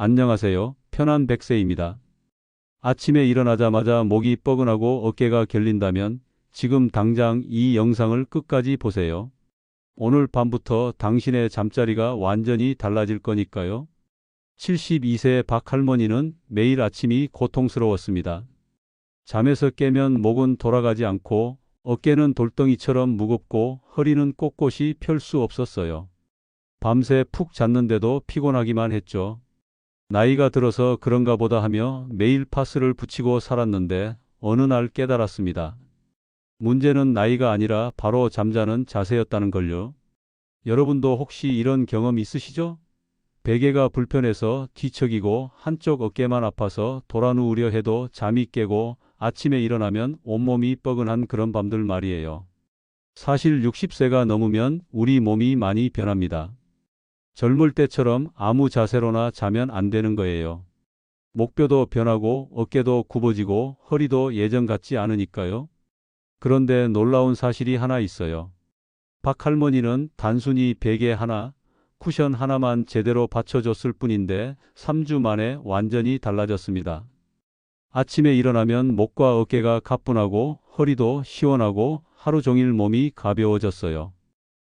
안녕하세요. 편한 백세입니다. 아침에 일어나자마자 목이 뻐근하고 어깨가 결린다면 지금 당장 이 영상을 끝까지 보세요. 오늘 밤부터 당신의 잠자리가 완전히 달라질 거니까요. 72세 박할머니는 매일 아침이 고통스러웠습니다. 잠에서 깨면 목은 돌아가지 않고 어깨는 돌덩이처럼 무겁고 허리는 꼿꼿이 펼 수 없었어요. 밤새 푹 잤는데도 피곤하기만 했죠. 나이가 들어서 그런가 보다 하며 매일 파스를 붙이고 살았는데 어느 날 깨달았습니다. 문제는 나이가 아니라 바로 잠자는 자세였다는 걸요. 여러분도 혹시 이런 경험 있으시죠? 베개가 불편해서 뒤척이고 한쪽 어깨만 아파서 돌아 누우려 해도 잠이 깨고 아침에 일어나면 온몸이 뻐근한 그런 밤들 말이에요. 사실 60세가 넘으면 우리 몸이 많이 변합니다. 젊을 때처럼 아무 자세로나 자면 안 되는 거예요. 목뼈도 변하고 어깨도 굽어지고 허리도 예전 같지 않으니까요. 그런데 놀라운 사실이 하나 있어요. 박 할머니는 단순히 베개 하나, 쿠션 하나만 제대로 받쳐줬을 뿐인데 3주 만에 완전히 달라졌습니다. 아침에 일어나면 목과 어깨가 가뿐하고 허리도 시원하고 하루 종일 몸이 가벼워졌어요.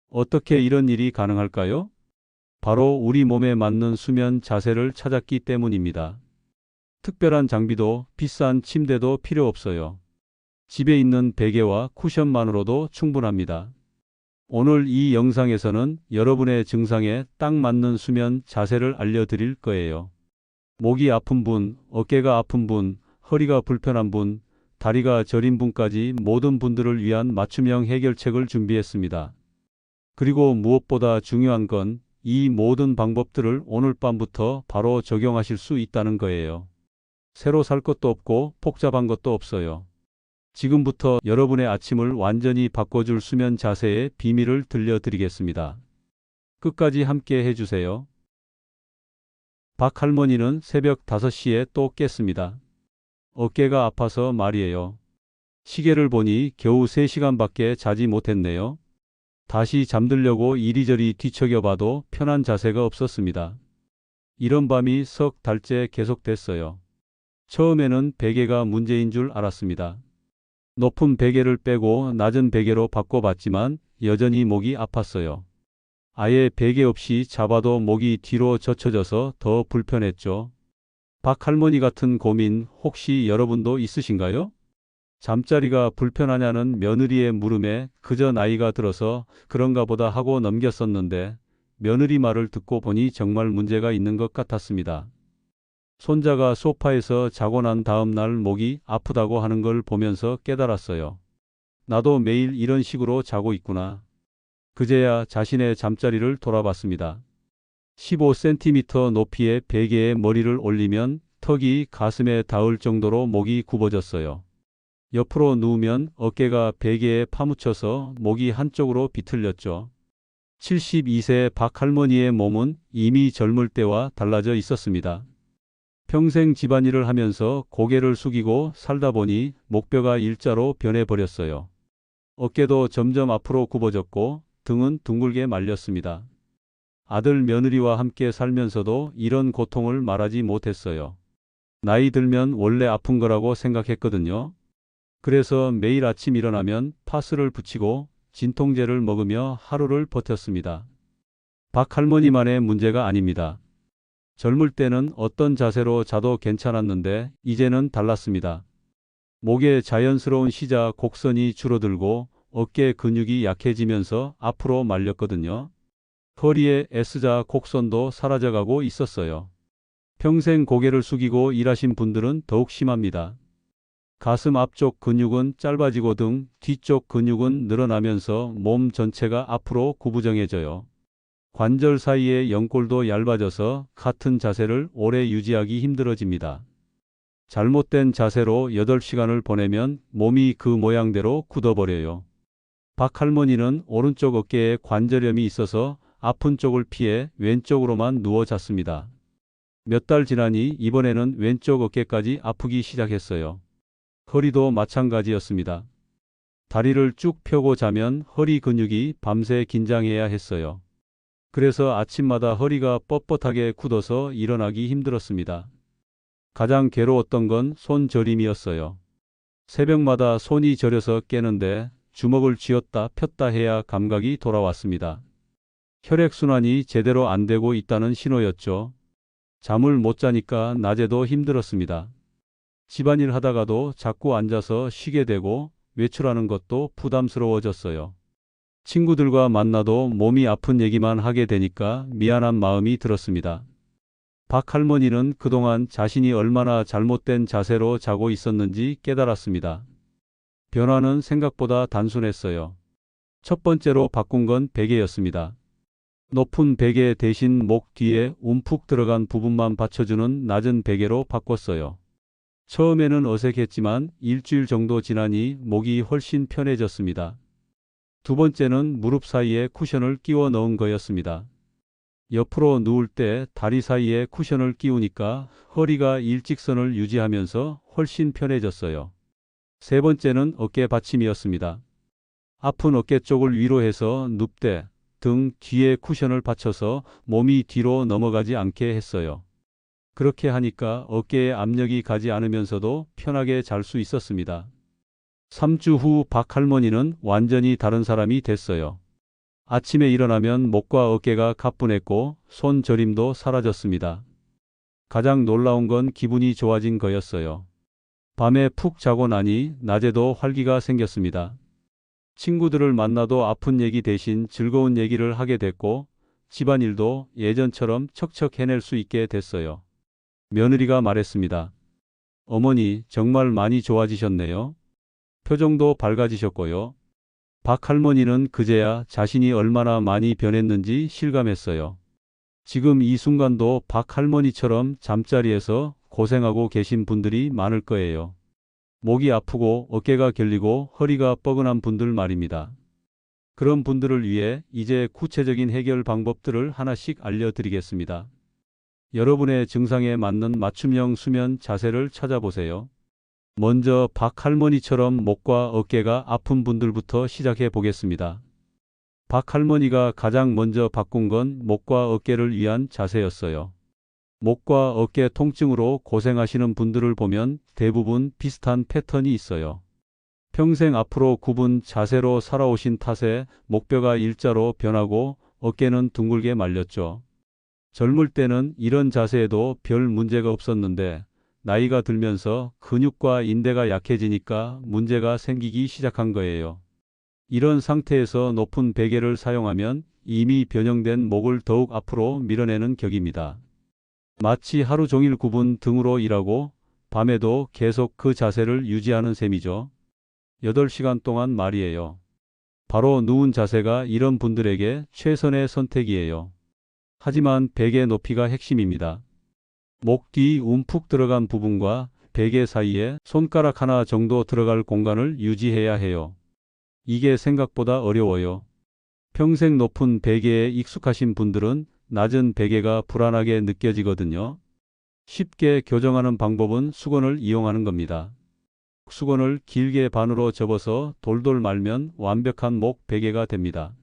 어떻게 이런 일이 가능할까요? 바로 우리 몸에 맞는 수면 자세를 찾았기 때문입니다. 특별한 장비도 비싼 침대도 필요 없어요. 집에 있는 베개와 쿠션만으로도 충분합니다. 오늘 이 영상에서는 여러분의 증상에 딱 맞는 수면 자세를 알려드릴 거예요. 목이 아픈 분, 어깨가 아픈 분, 허리가 불편한 분, 다리가 저린 분까지 모든 분들을 위한 맞춤형 해결책을 준비했습니다. 그리고 무엇보다 중요한 건 이 모든 방법들을 오늘 밤부터 바로 적용하실 수 있다는 거예요. 새로 살 것도 없고 복잡한 것도 없어요. 지금부터 여러분의 아침을 완전히 바꿔줄 수면 자세의 비밀을 들려드리겠습니다. 끝까지 함께 해주세요. 박 할머니는 새벽 5시에 또 깼습니다. 어깨가 아파서 말이에요. 시계를 보니 겨우 3시간밖에 자지 못했네요. 다시 잠들려고 이리저리 뒤척여 봐도 편한 자세가 없었습니다. 이런 밤이 석 달째 계속됐어요. 처음에는 베개가 문제인 줄 알았습니다. 높은 베개를 빼고 낮은 베개로 바꿔봤지만 여전히 목이 아팠어요. 아예 베개 없이 잡아도 목이 뒤로 젖혀져서 더 불편했죠. 박 할머니 같은 고민 혹시 여러분도 있으신가요? 잠자리가 불편하냐는 며느리의 물음에 그저 나이가 들어서 그런가 보다 하고 넘겼었는데 며느리 말을 듣고 보니 정말 문제가 있는 것 같았습니다. 손자가 소파에서 자고 난 다음 날 목이 아프다고 하는 걸 보면서 깨달았어요. 나도 매일 이런 식으로 자고 있구나. 그제야 자신의 잠자리를 돌아봤습니다. 15cm 높이의 베개에 머리를 올리면 턱이 가슴에 닿을 정도로 목이 굽어졌어요. 옆으로 누우면 어깨가 베개에 파묻혀서 목이 한쪽으로 비틀렸죠. 72세 박 할머니의 몸은 이미 젊을 때와 달라져 있었습니다. 평생 집안일을 하면서 고개를 숙이고 살다 보니 목뼈가 일자로 변해버렸어요. 어깨도 점점 앞으로 굽어졌고 등은 둥글게 말렸습니다. 아들 며느리와 함께 살면서도 이런 고통을 말하지 못했어요. 나이 들면 원래 아픈 거라고 생각했거든요. 그래서 매일 아침 일어나면 파스를 붙이고 진통제를 먹으며 하루를 버텼습니다. 박 할머니만의 문제가 아닙니다. 젊을 때는 어떤 자세로 자도 괜찮았는데 이제는 달랐습니다. 목의 자연스러운 시자 곡선이 줄어들고 어깨 근육이 약해지면서 앞으로 말렸거든요. 허리의 S자 곡선도 사라져가고 있었어요. 평생 고개를 숙이고 일하신 분들은 더욱 심합니다. 가슴 앞쪽 근육은 짧아지고 등 뒤쪽 근육은 늘어나면서 몸 전체가 앞으로 구부정해져요. 관절 사이의 연골도 얇아져서 같은 자세를 오래 유지하기 힘들어집니다. 잘못된 자세로 8시간을 보내면 몸이 그 모양대로 굳어버려요. 박 할머니는 오른쪽 어깨에 관절염이 있어서 아픈 쪽을 피해 왼쪽으로만 누워 잤습니다. 몇 달 지나니 이번에는 왼쪽 어깨까지 아프기 시작했어요. 허리도 마찬가지였습니다. 다리를 쭉 펴고 자면 허리 근육이 밤새 긴장해야 했어요. 그래서 아침마다 허리가 뻣뻣하게 굳어서 일어나기 힘들었습니다. 가장 괴로웠던 건 손 저림이었어요. 새벽마다 손이 저려서 깨는데 주먹을 쥐었다 폈다 해야 감각이 돌아왔습니다. 혈액순환이 제대로 안 되고 있다는 신호였죠. 잠을 못 자니까 낮에도 힘들었습니다. 집안일 하다가도 자꾸 앉아서 쉬게 되고 외출하는 것도 부담스러워졌어요. 친구들과 만나도 몸이 아픈 얘기만 하게 되니까 미안한 마음이 들었습니다. 박 할머니는 그동안 자신이 얼마나 잘못된 자세로 자고 있었는지 깨달았습니다. 변화는 생각보다 단순했어요. 첫 번째로 바꾼 건 베개였습니다. 높은 베개 대신 목 뒤에 움푹 들어간 부분만 받쳐주는 낮은 베개로 바꿨어요. 처음에는 어색했지만 일주일 정도 지나니 목이 훨씬 편해졌습니다. 두 번째는 무릎 사이에 쿠션을 끼워 넣은 거였습니다. 옆으로 누울 때 다리 사이에 쿠션을 끼우니까 허리가 일직선을 유지하면서 훨씬 편해졌어요. 세 번째는 어깨 받침이었습니다. 아픈 어깨 쪽을 위로 해서 눕대 등 뒤에 쿠션을 받쳐서 몸이 뒤로 넘어가지 않게 했어요. 그렇게 하니까 어깨에 압력이 가지 않으면서도 편하게 잘 수 있었습니다. 3주 후 박 할머니는 완전히 다른 사람이 됐어요. 아침에 일어나면 목과 어깨가 가뿐했고 손 저림도 사라졌습니다. 가장 놀라운 건 기분이 좋아진 거였어요. 밤에 푹 자고 나니 낮에도 활기가 생겼습니다. 친구들을 만나도 아픈 얘기 대신 즐거운 얘기를 하게 됐고 집안일도 예전처럼 척척 해낼 수 있게 됐어요. 며느리가 말했습니다. 어머니 정말 많이 좋아지셨네요. 표정도 밝아지셨고요. 박 할머니는 그제야 자신이 얼마나 많이 변했는지 실감했어요. 지금 이 순간도 박 할머니처럼 잠자리에서 고생하고 계신 분들이 많을 거예요. 목이 아프고 어깨가 결리고 허리가 뻐근한 분들 말입니다. 그런 분들을 위해 이제 구체적인 해결 방법들을 하나씩 알려드리겠습니다. 여러분의 증상에 맞는 맞춤형 수면 자세를 찾아보세요. 먼저 박 할머니처럼 목과 어깨가 아픈 분들부터 시작해 보겠습니다. 박 할머니가 가장 먼저 바꾼 건 목과 어깨를 위한 자세였어요. 목과 어깨 통증으로 고생하시는 분들을 보면 대부분 비슷한 패턴이 있어요. 평생 앞으로 굽은 자세로 살아오신 탓에 목뼈가 일자로 변하고 어깨는 둥글게 말렸죠. 젊을 때는 이런 자세에도 별 문제가 없었는데 나이가 들면서 근육과 인대가 약해지니까 문제가 생기기 시작한 거예요. 이런 상태에서 높은 베개를 사용하면 이미 변형된 목을 더욱 앞으로 밀어내는 격입니다. 마치 하루 종일 굽은 등으로 일하고 밤에도 계속 그 자세를 유지하는 셈이죠. 8시간 동안 말이에요. 바로 누운 자세가 이런 분들에게 최선의 선택이에요. 하지만 베개 높이가 핵심입니다. 목 뒤 움푹 들어간 부분과 베개 사이에 손가락 하나 정도 들어갈 공간을 유지해야 해요. 이게 생각보다 어려워요. 평생 높은 베개에 익숙하신 분들은 낮은 베개가 불안하게 느껴지거든요. 쉽게 교정하는 방법은 수건을 이용하는 겁니다. 수건을 길게 반으로 접어서 돌돌 말면 완벽한 목 베개가 됩니다.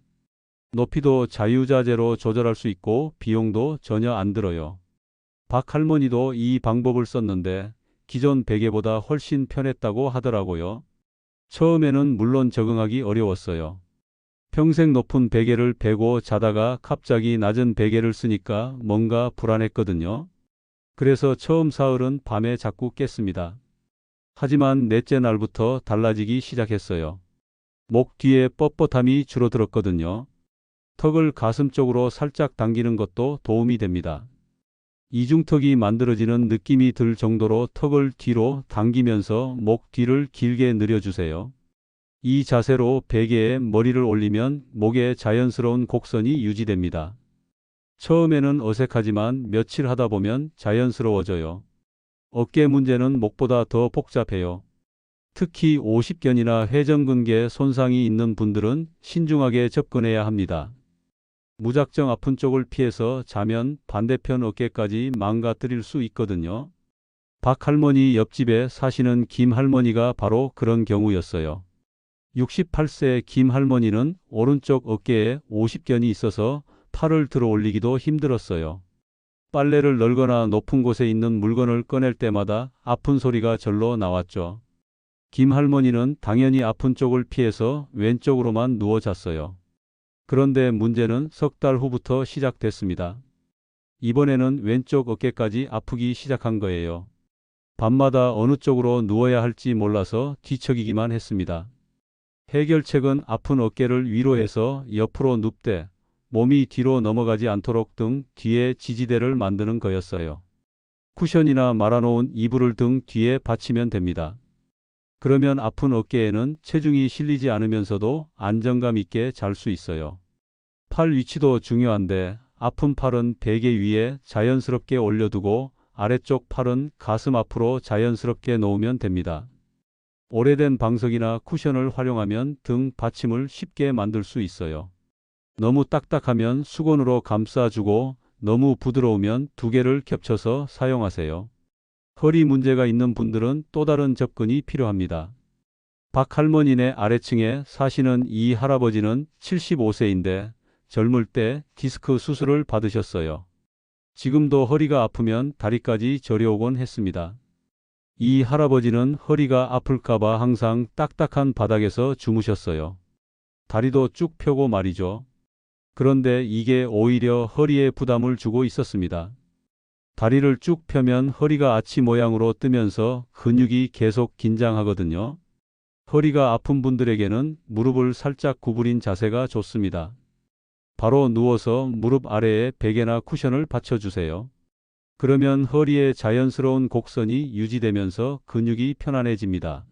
높이도 자유자재로 조절할 수 있고 비용도 전혀 안 들어요. 박 할머니도 이 방법을 썼는데 기존 베개보다 훨씬 편했다고 하더라고요. 처음에는 물론 적응하기 어려웠어요. 평생 높은 베개를 베고 자다가 갑자기 낮은 베개를 쓰니까 뭔가 불안했거든요. 그래서 처음 사흘은 밤에 자꾸 깼습니다. 하지만 넷째 날부터 달라지기 시작했어요. 목 뒤에 뻣뻣함이 줄어들었거든요. 턱을 가슴 쪽으로 살짝 당기는 것도 도움이 됩니다. 이중턱이 만들어지는 느낌이 들 정도로 턱을 뒤로 당기면서 목 뒤를 길게 늘려주세요. 이 자세로 베개에 머리를 올리면 목에 자연스러운 곡선이 유지됩니다. 처음에는 어색하지만 며칠 하다 보면 자연스러워져요. 어깨 문제는 목보다 더 복잡해요. 특히 50견이나 회전근개 손상이 있는 분들은 신중하게 접근해야 합니다. 무작정 아픈 쪽을 피해서 자면 반대편 어깨까지 망가뜨릴 수 있거든요. 박 할머니 옆집에 사시는 김 할머니가 바로 그런 경우였어요. 68세 김 할머니는 오른쪽 어깨에 50견이 있어서 팔을 들어 올리기도 힘들었어요. 빨래를 널거나 높은 곳에 있는 물건을 꺼낼 때마다 아픈 소리가 절로 나왔죠. 김 할머니는 당연히 아픈 쪽을 피해서 왼쪽으로만 누워 잤어요. 그런데 문제는 석 달 후부터 시작됐습니다. 이번에는 왼쪽 어깨까지 아프기 시작한 거예요. 밤마다 어느 쪽으로 누워야 할지 몰라서 뒤척이기만 했습니다. 해결책은 아픈 어깨를 위로해서 옆으로 눕되 몸이 뒤로 넘어가지 않도록 등 뒤에 지지대를 만드는 거였어요. 쿠션이나 말아놓은 이불을 등 뒤에 받치면 됩니다. 그러면 아픈 어깨에는 체중이 실리지 않으면서도 안정감 있게 잘 수 있어요. 팔 위치도 중요한데 아픈 팔은 베개 위에 자연스럽게 올려두고 아래쪽 팔은 가슴 앞으로 자연스럽게 놓으면 됩니다. 오래된 방석이나 쿠션을 활용하면 등 받침을 쉽게 만들 수 있어요. 너무 딱딱하면 수건으로 감싸주고 너무 부드러우면 두 개를 겹쳐서 사용하세요. 허리 문제가 있는 분들은 또 다른 접근이 필요합니다. 박 할머니네 아래층에 사시는 이 할아버지는 75세인데 젊을 때 디스크 수술을 받으셨어요. 지금도 허리가 아프면 다리까지 저려오곤 했습니다. 이 할아버지는 허리가 아플까봐 항상 딱딱한 바닥에서 주무셨어요. 다리도 쭉 펴고 말이죠. 그런데 이게 오히려 허리에 부담을 주고 있었습니다. 다리를 쭉 펴면 허리가 아치 모양으로 뜨면서 근육이 계속 긴장하거든요. 허리가 아픈 분들에게는 무릎을 살짝 구부린 자세가 좋습니다. 바로 누워서 무릎 아래에 베개나 쿠션을 받쳐주세요. 그러면 허리의 자연스러운 곡선이 유지되면서 근육이 편안해집니다.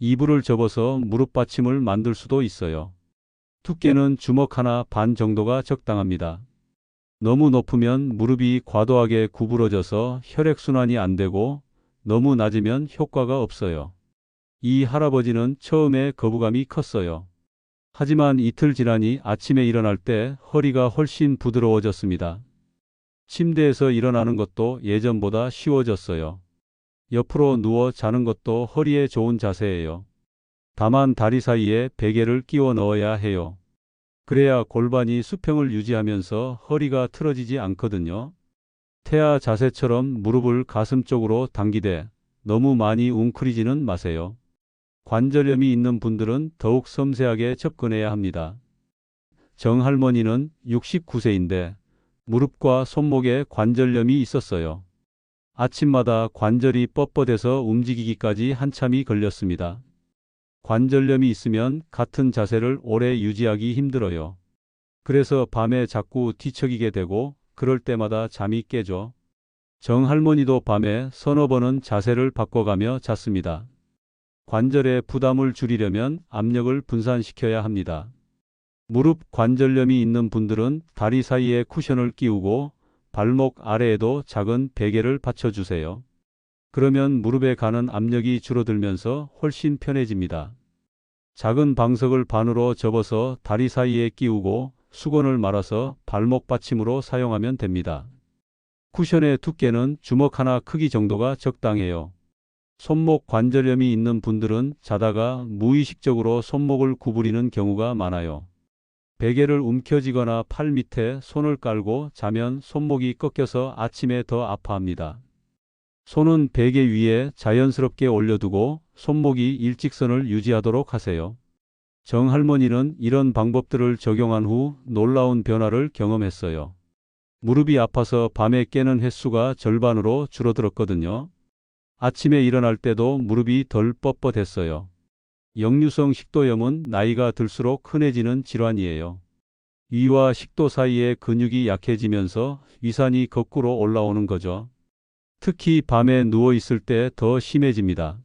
이불을 접어서 무릎 받침을 만들 수도 있어요. 두께는 주먹 하나 반 정도가 적당합니다. 너무 높으면 무릎이 과도하게 구부러져서 혈액순환이 안 되고 너무 낮으면 효과가 없어요. 이 할아버지는 처음에 거부감이 컸어요. 하지만 이틀 지나니 아침에 일어날 때 허리가 훨씬 부드러워졌습니다. 침대에서 일어나는 것도 예전보다 쉬워졌어요. 옆으로 누워 자는 것도 허리에 좋은 자세예요. 다만 다리 사이에 베개를 끼워 넣어야 해요. 그래야 골반이 수평을 유지하면서 허리가 틀어지지 않거든요. 태아 자세처럼 무릎을 가슴 쪽으로 당기되 너무 많이 웅크리지는 마세요. 관절염이 있는 분들은 더욱 섬세하게 접근해야 합니다. 정할머니는 69세인데 무릎과 손목에 관절염이 있었어요. 아침마다 관절이 뻣뻣해서 움직이기까지 한참이 걸렸습니다. 관절염이 있으면 같은 자세를 오래 유지하기 힘들어요. 그래서 밤에 자꾸 뒤척이게 되고 그럴 때마다 잠이 깨죠. 정 할머니도 밤에 서너 번은 자세를 바꿔가며 잤습니다. 관절에 부담을 줄이려면 압력을 분산시켜야 합니다. 무릎 관절염이 있는 분들은 다리 사이에 쿠션을 끼우고 발목 아래에도 작은 베개를 받쳐주세요. 그러면 무릎에 가는 압력이 줄어들면서 훨씬 편해집니다. 작은 방석을 반으로 접어서 다리 사이에 끼우고 수건을 말아서 발목 받침으로 사용하면 됩니다. 쿠션의 두께는 주먹 하나 크기 정도가 적당해요. 손목 관절염이 있는 분들은 자다가 무의식적으로 손목을 구부리는 경우가 많아요. 베개를 움켜쥐거나 팔 밑에 손을 깔고 자면 손목이 꺾여서 아침에 더 아파합니다. 손은 베개 위에 자연스럽게 올려두고 손목이 일직선을 유지하도록 하세요. 정할머니는 이런 방법들을 적용한 후 놀라운 변화를 경험했어요. 무릎이 아파서 밤에 깨는 횟수가 절반으로 줄어들었거든요. 아침에 일어날 때도 무릎이 덜 뻣뻣했어요. 역류성 식도염은 나이가 들수록 흔해지는 질환이에요. 위와 식도 사이의 근육이 약해지면서 위산이 거꾸로 올라오는 거죠. 특히 밤에 누워 있을 때 더 심해집니다.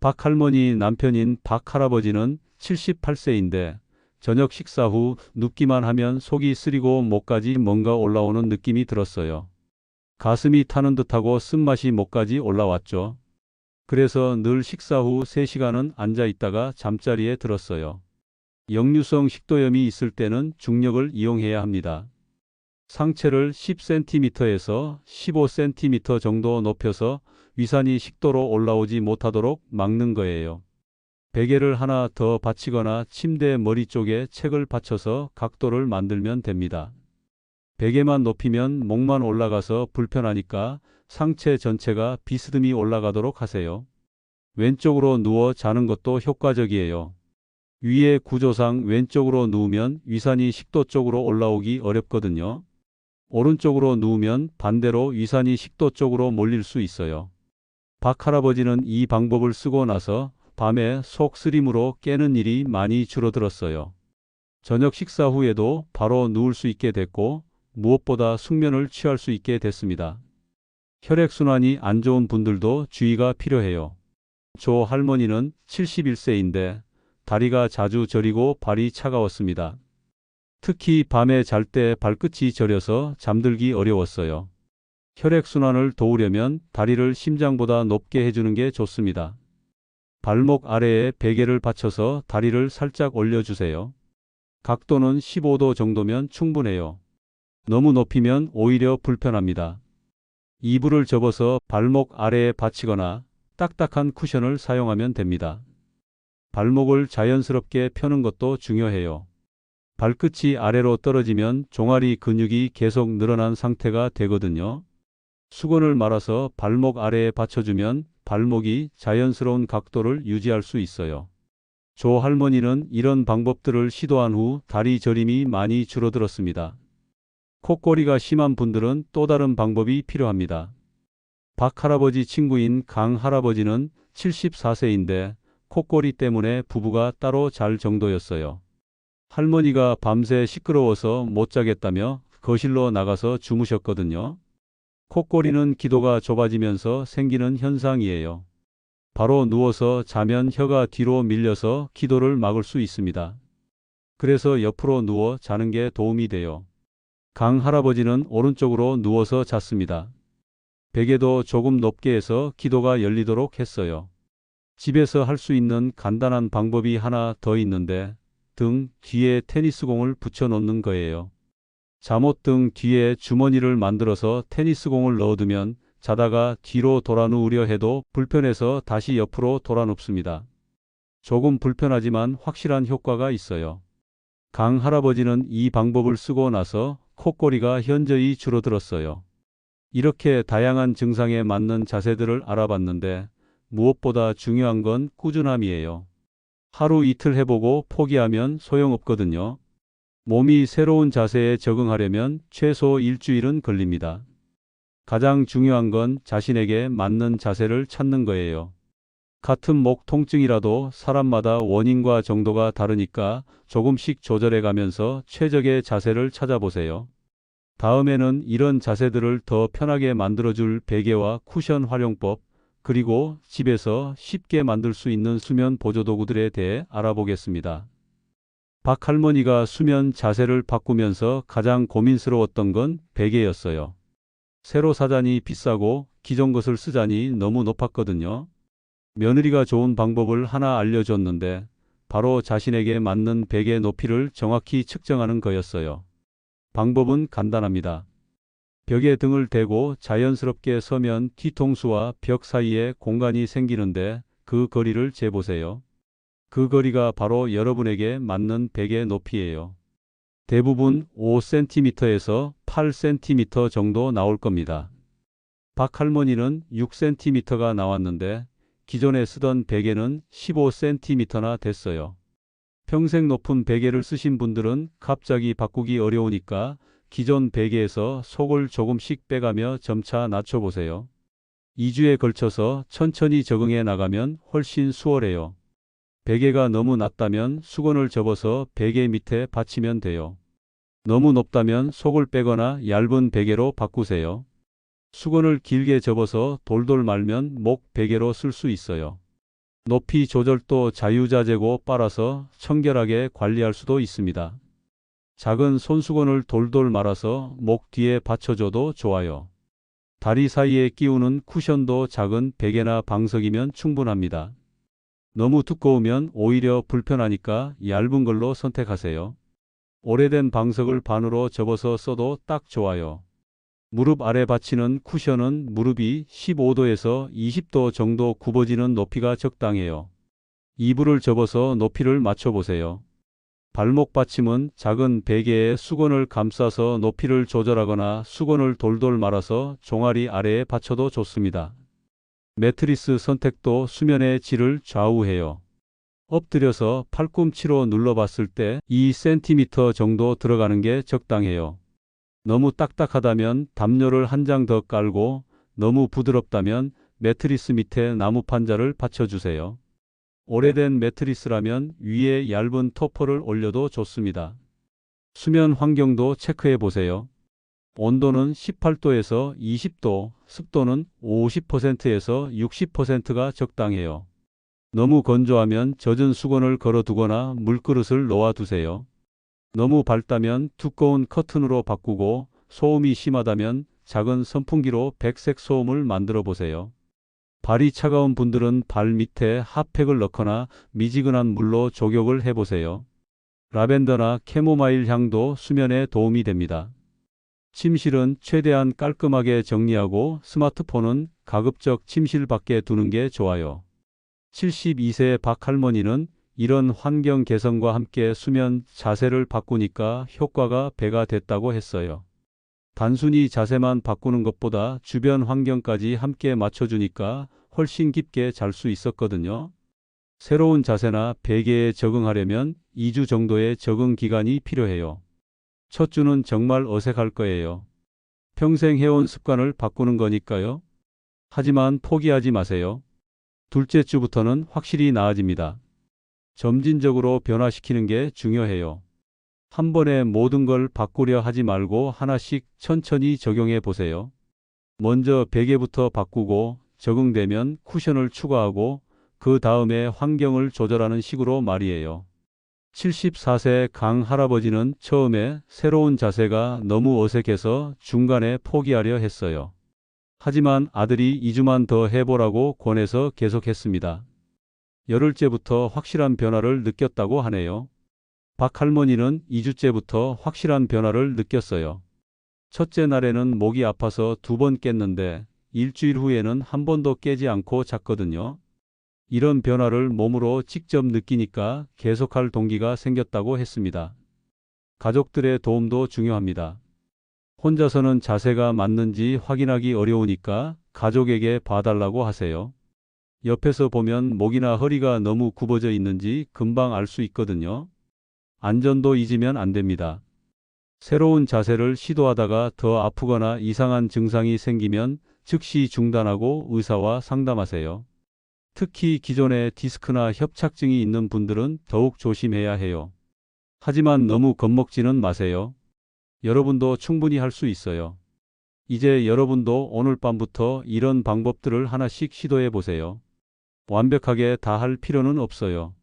박 할머니 남편인 박 할아버지는 78세인데 저녁 식사 후 눕기만 하면 속이 쓰리고 목까지 뭔가 올라오는 느낌이 들었어요. 가슴이 타는 듯하고 쓴맛이 목까지 올라왔죠. 그래서 늘 식사 후 3시간은 앉아 있다가 잠자리에 들었어요. 역류성 식도염이 있을 때는 중력을 이용해야 합니다. 상체를 10cm에서 15cm 정도 높여서 위산이 식도로 올라오지 못하도록 막는 거예요. 베개를 하나 더 받치거나 침대 머리 쪽에 책을 받쳐서 각도를 만들면 됩니다. 베개만 높이면 목만 올라가서 불편하니까 상체 전체가 비스듬히 올라가도록 하세요. 왼쪽으로 누워 자는 것도 효과적이에요. 위의 구조상 왼쪽으로 누우면 위산이 식도 쪽으로 올라오기 어렵거든요. 오른쪽으로 누우면 반대로 위산이 식도 쪽으로 몰릴 수 있어요. 박 할아버지는 이 방법을 쓰고 나서 밤에 속 쓰림으로 깨는 일이 많이 줄어들었어요. 저녁 식사 후에도 바로 누울 수 있게 됐고 무엇보다 숙면을 취할 수 있게 됐습니다. 혈액순환이 안 좋은 분들도 주의가 필요해요. 조 할머니는 71세인데 다리가 자주 저리고 발이 차가웠습니다. 특히 밤에 잘 때 발끝이 저려서 잠들기 어려웠어요. 혈액순환을 도우려면 다리를 심장보다 높게 해주는 게 좋습니다. 발목 아래에 베개를 받쳐서 다리를 살짝 올려주세요. 각도는 15도 정도면 충분해요. 너무 높이면 오히려 불편합니다. 이불을 접어서 발목 아래에 받치거나 딱딱한 쿠션을 사용하면 됩니다. 발목을 자연스럽게 펴는 것도 중요해요. 발끝이 아래로 떨어지면 종아리 근육이 계속 늘어난 상태가 되거든요. 수건을 말아서 발목 아래에 받쳐주면 발목이 자연스러운 각도를 유지할 수 있어요. 조 할머니는 이런 방법들을 시도한 후 다리 저림이 많이 줄어들었습니다. 콧꼬리가 심한 분들은 또 다른 방법이 필요합니다. 박 할아버지 친구인 강 할아버지는 74세인데 콧꼬리 때문에 부부가 따로 잘 정도였어요. 할머니가 밤새 시끄러워서 못 자겠다며 거실로 나가서 주무셨거든요. 콧꼬리는 기도가 좁아지면서 생기는 현상이에요. 바로 누워서 자면 혀가 뒤로 밀려서 기도를 막을 수 있습니다. 그래서 옆으로 누워 자는 게 도움이 돼요. 강 할아버지는 오른쪽으로 누워서 잤습니다. 베개도 조금 높게 해서 기도가 열리도록 했어요. 집에서 할 수 있는 간단한 방법이 하나 더 있는데 등 뒤에 테니스공을 붙여 놓는 거예요. 잠옷 등 뒤에 주머니를 만들어서 테니스공을 넣어두면 자다가 뒤로 돌아 누우려 해도 불편해서 다시 옆으로 돌아 눕습니다. 조금 불편하지만 확실한 효과가 있어요. 강 할아버지는 이 방법을 쓰고 나서 콧꼬리가 현저히 줄어들었어요. 이렇게 다양한 증상에 맞는 자세들을 알아봤는데 무엇보다 중요한 건 꾸준함이에요. 하루 이틀 해보고 포기하면 소용없거든요. 몸이 새로운 자세에 적응하려면 최소 일주일은 걸립니다. 가장 중요한 건 자신에게 맞는 자세를 찾는 거예요. 같은 목 통증이라도 사람마다 원인과 정도가 다르니까 조금씩 조절해 가면서 최적의 자세를 찾아보세요. 다음에는 이런 자세들을 더 편하게 만들어줄 베개와 쿠션 활용법, 그리고 집에서 쉽게 만들 수 있는 수면 보조 도구들에 대해 알아보겠습니다. 박 할머니가 수면 자세를 바꾸면서 가장 고민스러웠던 건 베개였어요. 새로 사자니 비싸고 기존 것을 쓰자니 너무 높았거든요. 며느리가 좋은 방법을 하나 알려줬는데 바로 자신에게 맞는 베개 높이를 정확히 측정하는 거였어요. 방법은 간단합니다. 벽에 등을 대고 자연스럽게 서면 뒤통수와 벽 사이에 공간이 생기는데 그 거리를 재보세요. 그 거리가 바로 여러분에게 맞는 베개 높이예요. 대부분 5cm에서 8cm 정도 나올 겁니다. 박 할머니는 6cm가 나왔는데 기존에 쓰던 베개는 15cm나 됐어요. 평생 높은 베개를 쓰신 분들은 갑자기 바꾸기 어려우니까 기존 베개에서 속을 조금씩 빼가며 점차 낮춰보세요. 2주에 걸쳐서 천천히 적응해 나가면 훨씬 수월해요. 베개가 너무 낮다면 수건을 접어서 베개 밑에 받치면 돼요. 너무 높다면 속을 빼거나 얇은 베개로 바꾸세요. 수건을 길게 접어서 돌돌 말면 목 베개로 쓸 수 있어요. 높이 조절도 자유자재고 빨아서 청결하게 관리할 수도 있습니다. 작은 손수건을 돌돌 말아서 목 뒤에 받쳐줘도 좋아요. 다리 사이에 끼우는 쿠션도 작은 베개나 방석이면 충분합니다. 너무 두꺼우면 오히려 불편하니까 얇은 걸로 선택하세요. 오래된 방석을 반으로 접어서 써도 딱 좋아요. 무릎 아래 받치는 쿠션은 무릎이 15도에서 20도 정도 굽어지는 높이가 적당해요. 이불을 접어서 높이를 맞춰보세요. 발목 받침은 작은 베개에 수건을 감싸서 높이를 조절하거나 수건을 돌돌 말아서 종아리 아래에 받쳐도 좋습니다. 매트리스 선택도 수면의 질을 좌우해요. 엎드려서 팔꿈치로 눌러봤을 때 2cm 정도 들어가는 게 적당해요. 너무 딱딱하다면 담요를 한 장 더 깔고 너무 부드럽다면 매트리스 밑에 나무 판자를 받쳐주세요. 오래된 매트리스라면 위에 얇은 토퍼를 올려도 좋습니다. 수면 환경도 체크해 보세요. 온도는 18도에서 20도, 습도는 50%에서 60%가 적당해요. 너무 건조하면 젖은 수건을 걸어두거나 물그릇을 놓아두세요. 너무 밝다면 두꺼운 커튼으로 바꾸고 소음이 심하다면 작은 선풍기로 백색 소음을 만들어 보세요. 발이 차가운 분들은 발 밑에 핫팩을 넣거나 미지근한 물로 족욕을 해보세요. 라벤더나 캐모마일 향도 수면에 도움이 됩니다. 침실은 최대한 깔끔하게 정리하고 스마트폰은 가급적 침실 밖에 두는 게 좋아요. 72세 박 할머니는 이런 환경 개선과 함께 수면 자세를 바꾸니까 효과가 배가 됐다고 했어요. 단순히 자세만 바꾸는 것보다 주변 환경까지 함께 맞춰주니까 훨씬 깊게 잘 수 있었거든요. 새로운 자세나 베개에 적응하려면 2주 정도의 적응 기간이 필요해요. 첫 주는 정말 어색할 거예요. 평생 해온 습관을 바꾸는 거니까요. 하지만 포기하지 마세요. 둘째 주부터는 확실히 나아집니다. 점진적으로 변화시키는 게 중요해요. 한 번에 모든 걸 바꾸려 하지 말고 하나씩 천천히 적용해 보세요. 먼저 베개부터 바꾸고 적응되면 쿠션을 추가하고 그 다음에 환경을 조절하는 식으로 말이에요. 74세 강 할아버지는 처음에 새로운 자세가 너무 어색해서 중간에 포기하려 했어요. 하지만 아들이 2주만 더 해보라고 권해서 계속했습니다. 열흘째부터 확실한 변화를 느꼈다고 하네요. 박 할머니는 2주째부터 확실한 변화를 느꼈어요. 첫째 날에는 목이 아파서 두 번 깼는데 일주일 후에는 한 번도 깨지 않고 잤거든요. 이런 변화를 몸으로 직접 느끼니까 계속할 동기가 생겼다고 했습니다. 가족들의 도움도 중요합니다. 혼자서는 자세가 맞는지 확인하기 어려우니까 가족에게 봐달라고 하세요. 옆에서 보면 목이나 허리가 너무 굽어져 있는지 금방 알 수 있거든요. 안전도 잊으면 안 됩니다. 새로운 자세를 시도하다가 더 아프거나 이상한 증상이 생기면 즉시 중단하고 의사와 상담하세요. 특히 기존에 디스크나 협착증이 있는 분들은 더욱 조심해야 해요. 하지만 너무 겁먹지는 마세요. 여러분도 충분히 할 수 있어요. 이제 여러분도 오늘 밤부터 이런 방법들을 하나씩 시도해 보세요. 완벽하게 다 할 필요는 없어요.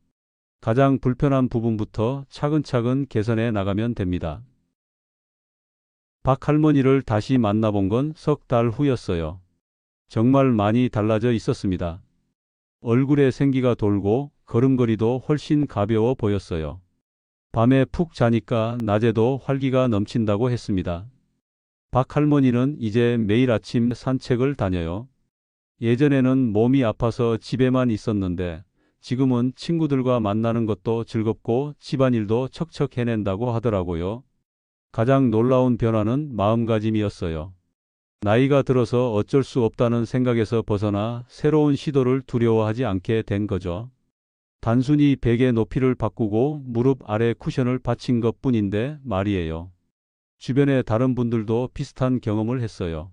가장 불편한 부분부터 차근차근 개선해 나가면 됩니다. 박 할머니를 다시 만나본 건 석 달 후였어요. 정말 많이 달라져 있었습니다. 얼굴에 생기가 돌고 걸음걸이도 훨씬 가벼워 보였어요. 밤에 푹 자니까 낮에도 활기가 넘친다고 했습니다. 박 할머니는 이제 매일 아침 산책을 다녀요. 예전에는 몸이 아파서 집에만 있었는데 지금은 친구들과 만나는 것도 즐겁고 집안일도 척척 해낸다고 하더라고요. 가장 놀라운 변화는 마음가짐이었어요. 나이가 들어서 어쩔 수 없다는 생각에서 벗어나 새로운 시도를 두려워하지 않게 된 거죠. 단순히 베개 높이를 바꾸고 무릎 아래 쿠션을 받친 것 뿐인데 말이에요. 주변의 다른 분들도 비슷한 경험을 했어요.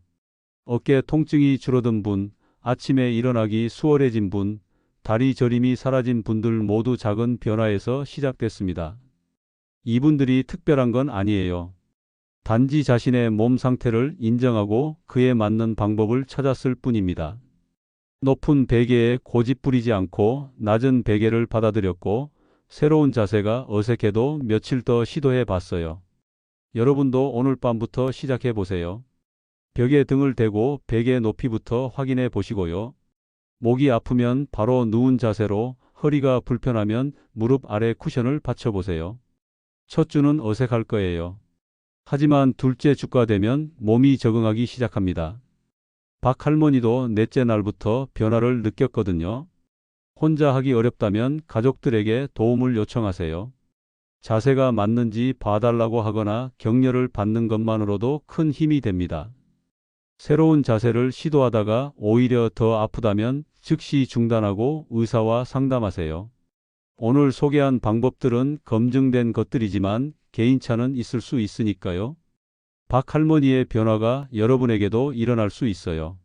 어깨 통증이 줄어든 분, 아침에 일어나기 수월해진 분, 다리 저림이 사라진 분들 모두 작은 변화에서 시작됐습니다. 이분들이 특별한 건 아니에요. 단지 자신의 몸 상태를 인정하고 그에 맞는 방법을 찾았을 뿐입니다. 높은 베개에 고집 부리지 않고 낮은 베개를 받아들였고 새로운 자세가 어색해도 며칠 더 시도해 봤어요. 여러분도 오늘 밤부터 시작해 보세요. 벽에 등을 대고 베개 높이부터 확인해 보시고요. 목이 아프면 바로 누운 자세로 허리가 불편하면 무릎 아래 쿠션을 받쳐 보세요. 첫 주는 어색할 거예요. 하지만 둘째 주가 되면 몸이 적응하기 시작합니다. 박 할머니도 넷째 날부터 변화를 느꼈거든요. 혼자 하기 어렵다면 가족들에게 도움을 요청하세요. 자세가 맞는지 봐달라고 하거나 격려를 받는 것만으로도 큰 힘이 됩니다. 새로운 자세를 시도하다가 오히려 더 아프다면 즉시 중단하고 의사와 상담하세요. 오늘 소개한 방법들은 검증된 것들이지만 개인차는 있을 수 있으니까요. 박 할머니의 변화가 여러분에게도 일어날 수 있어요.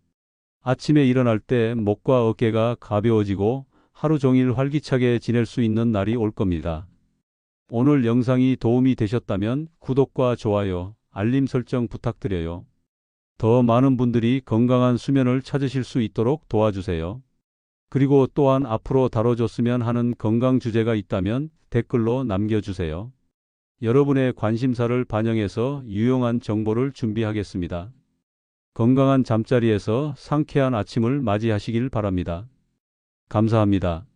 아침에 일어날 때 목과 어깨가 가벼워지고 하루 종일 활기차게 지낼 수 있는 날이 올 겁니다. 오늘 영상이 도움이 되셨다면 구독과 좋아요, 알림 설정 부탁드려요. 더 많은 분들이 건강한 수면을 찾으실 수 있도록 도와주세요. 그리고 또한 앞으로 다뤄줬으면 하는 건강 주제가 있다면 댓글로 남겨주세요. 여러분의 관심사를 반영해서 유용한 정보를 준비하겠습니다. 건강한 잠자리에서 상쾌한 아침을 맞이하시길 바랍니다. 감사합니다.